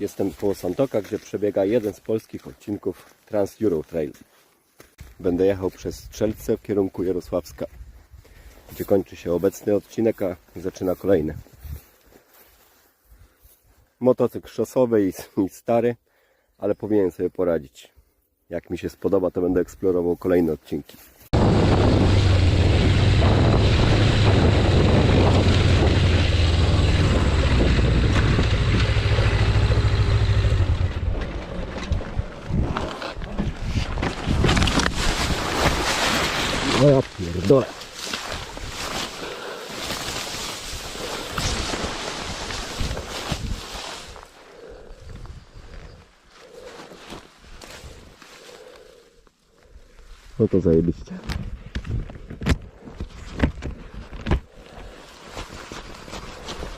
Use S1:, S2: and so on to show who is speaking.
S1: Jestem koło Santoka, gdzie przebiega jeden z polskich odcinków Trans Euro Trail. Będę jechał przez Strzelce w kierunku Jarosławska, gdzie kończy się obecny odcinek, a zaczyna kolejny. Motocykl szosowy i, stary, ale powinien sobie poradzić. Jak mi się spodoba, to będę eksplorował kolejne odcinki. O ja pierdolę. No to zajebiście.